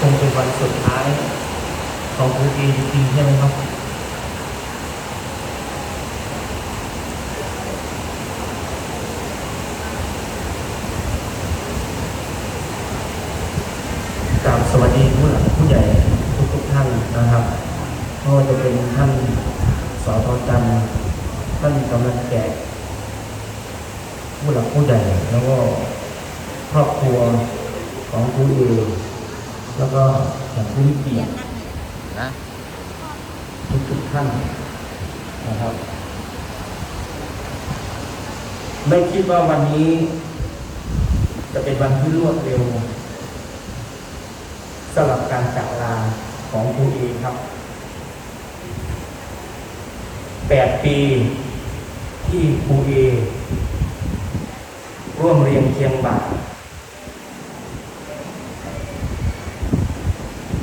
คงเป็นวันสุดท้ายของครูเอจริงใช่ไหมครับกราบสวัสดีผู้หลักผู้ใหญ่ทุกทุกท่านนะครับไม่ว่าจะเป็นท่านสอทอจันท่านกำนันแจกผู้หลักผู้ใหญ่แล้วก็ครอบครัวของผู้เอ แล้วก็ของผู้มีเกียรตินะทุกทุกท่านนะครับ ไม่คิดว่าวันนี้ จะเป็นวันที่รวดเร็วสำหรับการจากลาของครูเอครับแปดปีที่ครูเอร่วมเรียนเคียงบ่า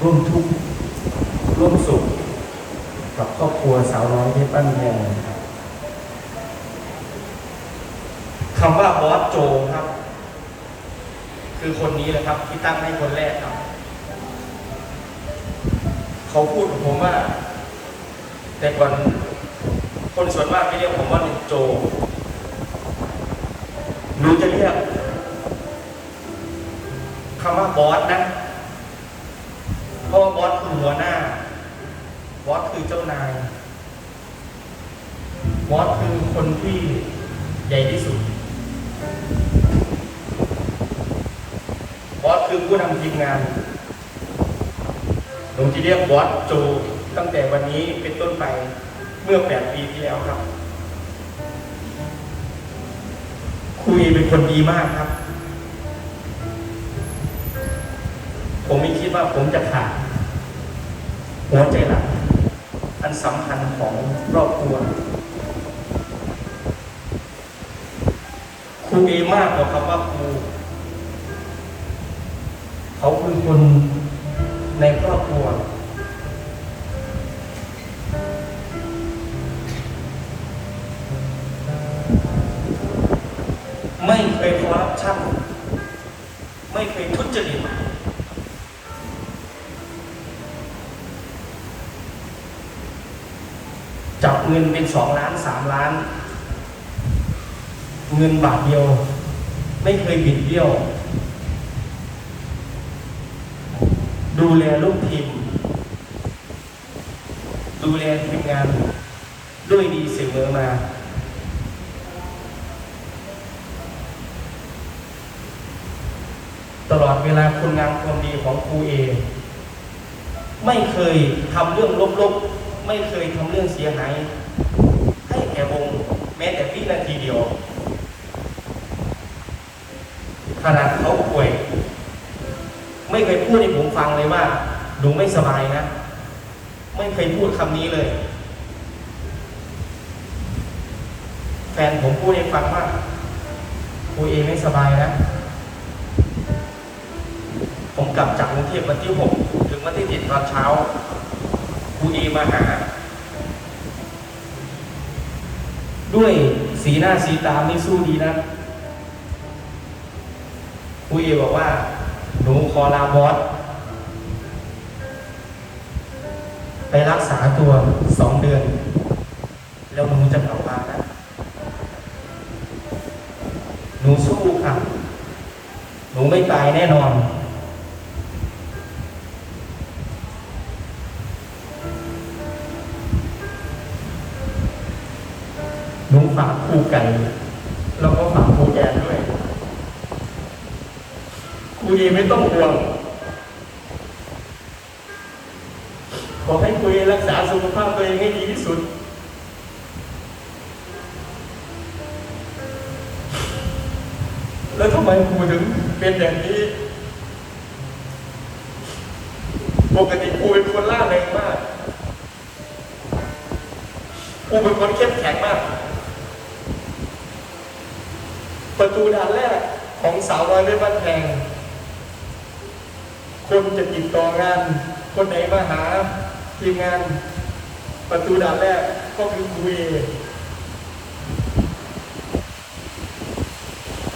ร่วมทุกข์ร่วมสุข กับครอบครัวสาวน้อยเพชรบ้นแพงครับคำว่าบอสโจครับ คือคนนี้แหละครับ ที่ตั้งให้คนแรกครับ เขาพูดกับผมว่า แต่ก่อนคนส่วนมากไม่เรียกผมว่าลุงโจหนูจะเรียกคำว่าบอสนะ เพราะว่าบอสคือหัวหน้า บอสคือเจ้านาย บอสคือคนที่ใหญ่ที่สุด บอสคือผู้นำทีมงานหนูจะเรียกบอสโจตั้งแต่วันนี้เป็นต้นไปเมื่อแปดปีที่แล้วครับ คุยเป็นคนดีมากครับ ผมไม่คิดว่าผมจะขาดหัวใจหลัก อันสำคัญของครอบครัวครูเอมากกว่าคำว่าครูเขาคือคนในครอบครัว ไม่เคยคอร์รัปชันไม่เคยทุจริต จับ เงินเป็นสองล้านสามล้าน เงินบาทเดียว ไม่เคยบิดเบี้ยว ดูแลลูกทีมดูแลทีมงาน ด้วยดีเสมอมาตลอดเวลาคุณงามความดีของครูเอ ไม่เคยทำเรื่องลบๆ ไม่เคยทำเรื่องเสียหายให้แก่วงแม้แต่วินาทีเดียวขนาดเขาป่วย ไม่เคยพูดให้ผมฟังเลยว่าหนูไม่สบายนะ ไม่เคยพูดคำนี้เลย แฟนผมพูดให้ฟังว่าครูเองไม่สบายนะ ผมกลับจากกรุงเทพวันที่หกถึงวันที่เจ็ดตอนเช้า ครูเอมาหา ด้วยสีหน้าสีตาไม่สู้ดีนะครูเอบอกว่า หนูขอลาบอสไปรักษาตัวสองเดือน แล้วหนูจะกลับมานะ หนูสู้ค่ะ หนูไม่ตายแน่นอน นูฝากครูไก่แล้วก็ฝากครูแอนด้วยครูเอไม่ต้องห่วงขอให้ครูเอรักษาสุขภาพตัวเองให้ดีที่สุด แล้วทำไมครูถึงเป็นอย่างนี้ ปกติครูเป็นคนล่าเริงมากครูเป็นคนเข้มแข็งมาก ประตูด่านแรกของสาวน้อยด้วยบ้านแพง คนจะติดต่องาน คนไหนมาหาทีมงานประตูด่านแรกก็คือครูเอ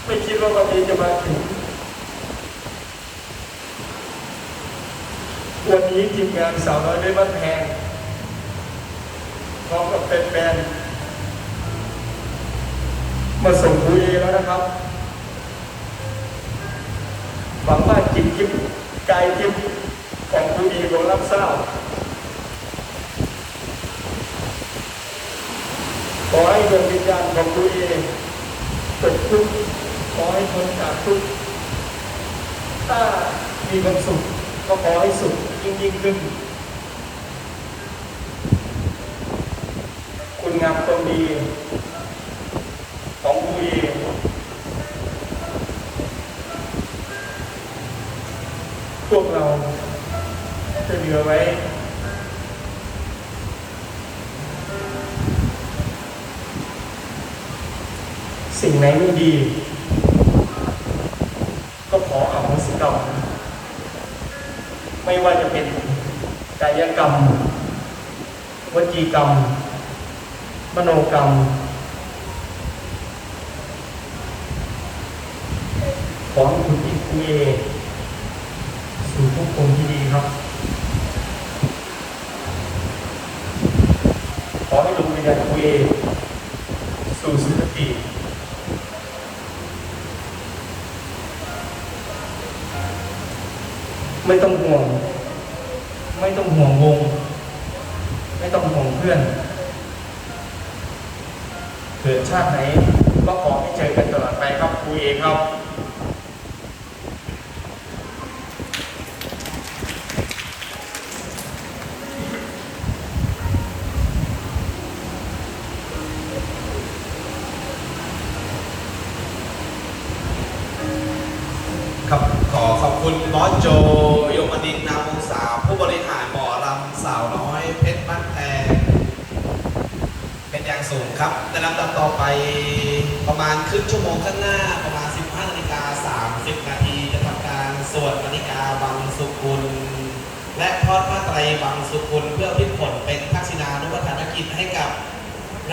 ไม่คิดว่าวันนี้จะมาถึง วันนี้ทีมงานสาวน้อยได้บ้านแพงพร้อมกับแฟนๆ มาส่งคุยแล้วนะครับหวังว่าจิตทิพย์กายทิพย์ของผู้ดีของรับทราบขอให้ดวงวิญญาณของผู้ดีตกทุกข์ขอให้พ้นจากทุกข์ถ้ามีความสุขก็ขอให้สุขยิ่งยิ่งขึ้น คุณงามความดี ของผู้ดี พวกเรา จะเหลือไว้สิ่งไหนไม่ดี ก็ขออโหสิกรรมไม่ว่าจะเป็นกายกรรม วจีกรรม มโนกรรม ขอให้คุณอิคุเอสู่ภพภูมิที่ดี ไม่ต้องห่วง ไม่ต้องห่วงวง ไม่ต้องห่วงเพื่อน เกิดชาติไหนก็ขอให้เจอกันตลอดไปครับคุยเองครับครับขอขอบคุณบอสโจ ครับในลำดับต่อไปประมาณครึ่งชั่วโมงข้างหน้าประมาณ 15นาฬิกา30 นาทีจะทำการสวดมณิกาบังสุกุล และทอดผ้าไตรบังสุกุล เพื่อพิผลเป็นทักษิณานุวัฒนกิจให้กับ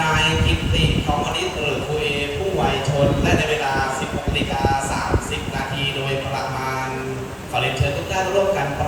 นายกิตติทองอนิตหรือครูเอผู้วัยชนและในเว